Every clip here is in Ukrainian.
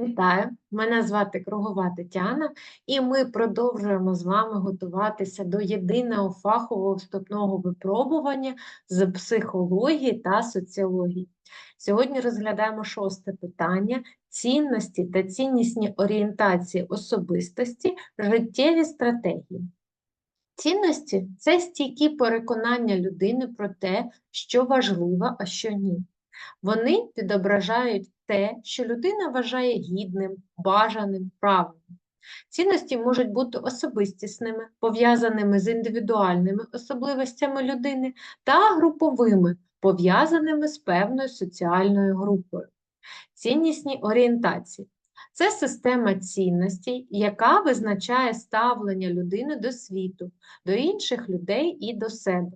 Вітаю! Мене звати Кругова Тетяна, і ми продовжуємо з вами готуватися до єдиного фахового вступного випробування з психології та соціології. Сьогодні розглядаємо шосте питання: цінності та ціннісні орієнтації особистості, життєві стратегії. Цінності це стійкі переконання людини про те, що важливо, а що ні. Вони відображають те, що людина вважає гідним, бажаним, правильним. Цінності можуть бути особистісними, пов'язаними з індивідуальними особливостями людини, та груповими, пов'язаними з певною соціальною групою. Ціннісні орієнтації це система цінностей, яка визначає ставлення людини до світу, до інших людей і до себе.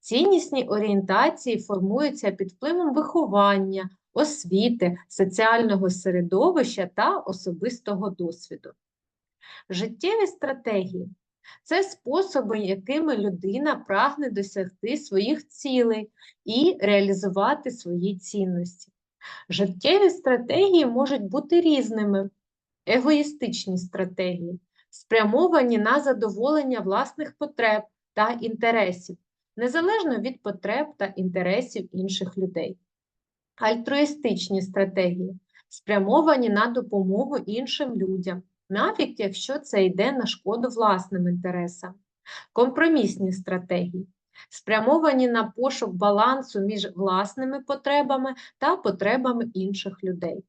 Ціннісні орієнтації формуються під впливом виховання, освіти, соціального середовища та особистого досвіду. Життєві стратегії це способи, якими людина прагне досягти своїх цілей і реалізувати свої цінності. Життєві стратегії можуть бути різними, егоїстичні стратегії, спрямовані на задоволення власних потреб та інтересів, незалежно від потреб та інтересів інших людей. Альтруїстичні стратегії спрямовані на допомогу іншим людям, навіть якщо це йде на шкоду власним інтересам. Компромісні стратегії спрямовані на пошук балансу між власними потребами та потребами інших людей.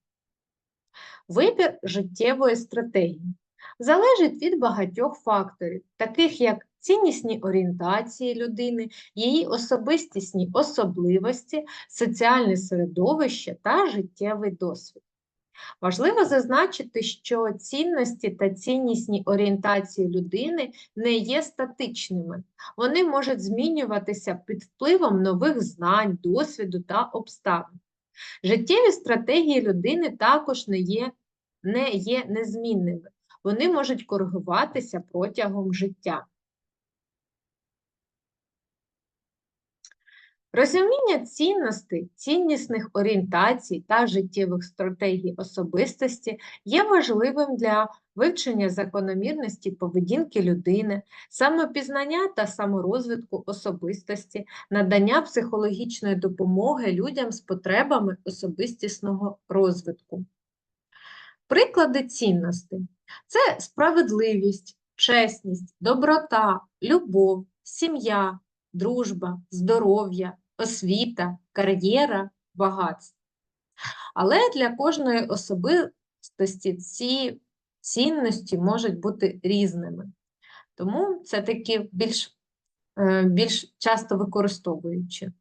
Вибір життєвої стратегії залежить від багатьох факторів, таких як ціннісні орієнтації людини, її особистісні особливості, соціальне середовище та життєвий досвід. Важливо зазначити, що цінності та ціннісні орієнтації людини не є статичними, вони можуть змінюватися під впливом нових знань, досвіду та обставин. Життєві стратегії людини також не є, не є незмінними, вони можуть коригуватися протягом життя. Розуміння цінностей, ціннісних орієнтацій та життєвих стратегій особистості є важливим для вивчення закономірності поведінки людини, самопізнання та саморозвитку особистості, надання психологічної допомоги людям з потребами особистісного розвитку. Приклади цінностей це справедливість, чесність, доброта, любов, сім'я, дружба, здоров'я, освіта, кар'єра, багатство. Але для кожної особистості ці цінності можуть бути різними. Тому це такі більш, е, більш часто використовуючи.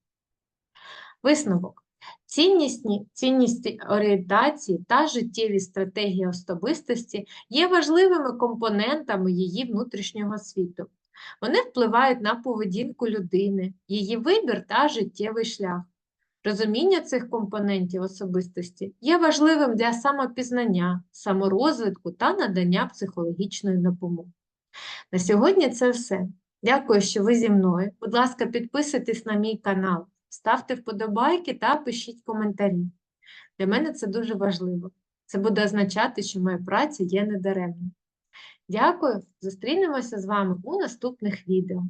Висновок. Ціннісні цінності орієнтації та життєві стратегії особистості є важливими компонентами її внутрішнього світу. Вони впливають на поведінку людини, її вибір та життєвий шлях. Розуміння цих компонентів особистості є важливим для самопізнання, саморозвитку та надання психологічної допомоги. На сьогодні це все. Дякую, що ви зі мною. Будь ласка, підписуйтесь на мій канал, ставте вподобайки та пишіть коментарі. Для мене це дуже важливо. Це буде означати, що моя праця є недаремною. Дякую, зустрінемося з вами у наступних відео.